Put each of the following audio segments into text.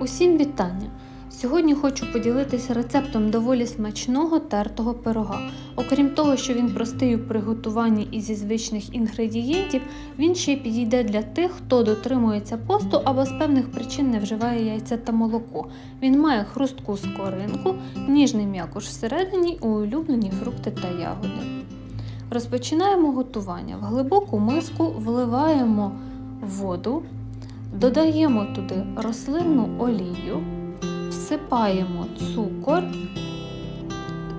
Усім вітання! Сьогодні хочу поділитися рецептом доволі смачного тертого пирога. Окрім того, що він простий у приготуванні і зі звичних інгредієнтів, він ще й підійде для тих, хто дотримується посту або з певних причин не вживає яйця та молоко. Він має хрустку скоринку, ніжний м'якуш всередині і улюблені фрукти та ягоди. Розпочинаємо готування. В глибоку миску вливаємо воду, додаємо туди рослинну олію, всипаємо цукор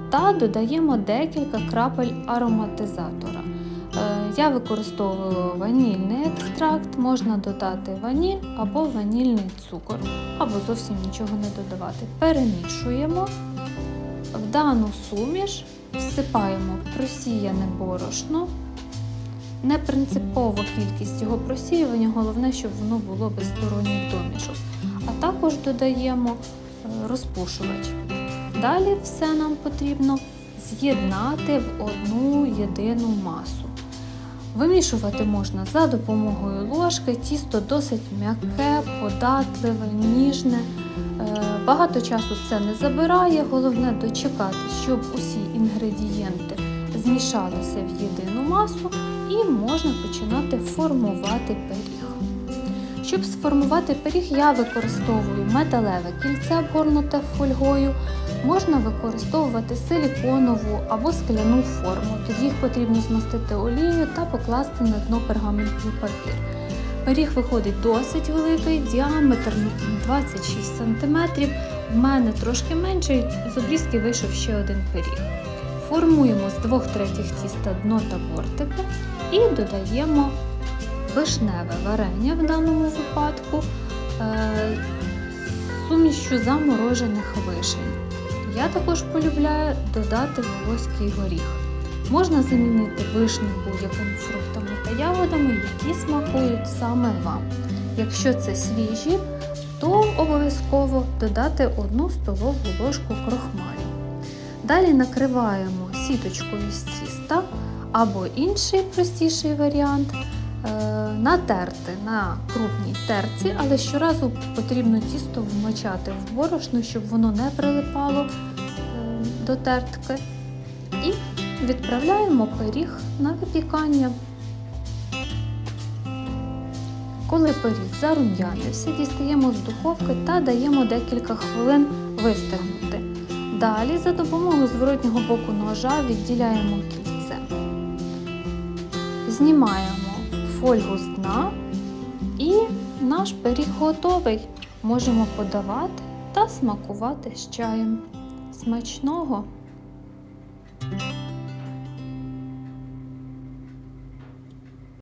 та додаємо декілька крапель ароматизатора. Е, Я використовую ванільний екстракт, можна додати ваніль або ванільний цукор, або зовсім нічого не додавати. Перемішуємо. В дану суміш всипаємо просіяне борошно. Не принципова кількість його просіювання, головне, щоб воно було без сторонніх домішок. А також додаємо е, розпушувач. Далі все нам потрібно з'єднати в одну єдину масу. Вимішувати можна за допомогою ложки, тісто досить м'яке, податливе, ніжне. Е, Багато часу це не забирає, головне дочекати, щоб усі інгредієнти змішалися в єдину масу і можна починати формувати пиріг. Щоб сформувати пиріг, я використовую металеве кільце обгорнуте фольгою. Можна використовувати силіконову або скляну форму. Тоді їх потрібно змастити олією та покласти на дно пергаментний папір. Пиріг виходить досить великий, діаметр 26 см. В мене трошки менший, з обрізки вийшов ще один пиріг. Формуємо з двох третіх тіста дно та бортики і додаємо вишневе варення в даному випадку е, сумішю заморожених вишень. Я також полюбляю додати волоський горіх. Можна замінити вишню будь-якими фруктами та ягодами, які смакують саме вам. Якщо це свіжі, то обов'язково додати 1 столову ложку крохмалю. Далі накриваємо сіточкою з тіста або інший простіший варіант натерти на крупній терці, але щоразу потрібно тісто вмочати в борошно, щоб воно не прилипало е, до тертки. І відправляємо пиріг на випікання. Коли пиріг зарум'янився, дістаємо з духовки та даємо декілька хвилин вистигнути. Далі за допомогою зворотнього боку ножа відділяємо кільце. Знімаємо фольгу з дна і наш пиріг готовий. Можемо подавати та смакувати з чаєм. Смачного!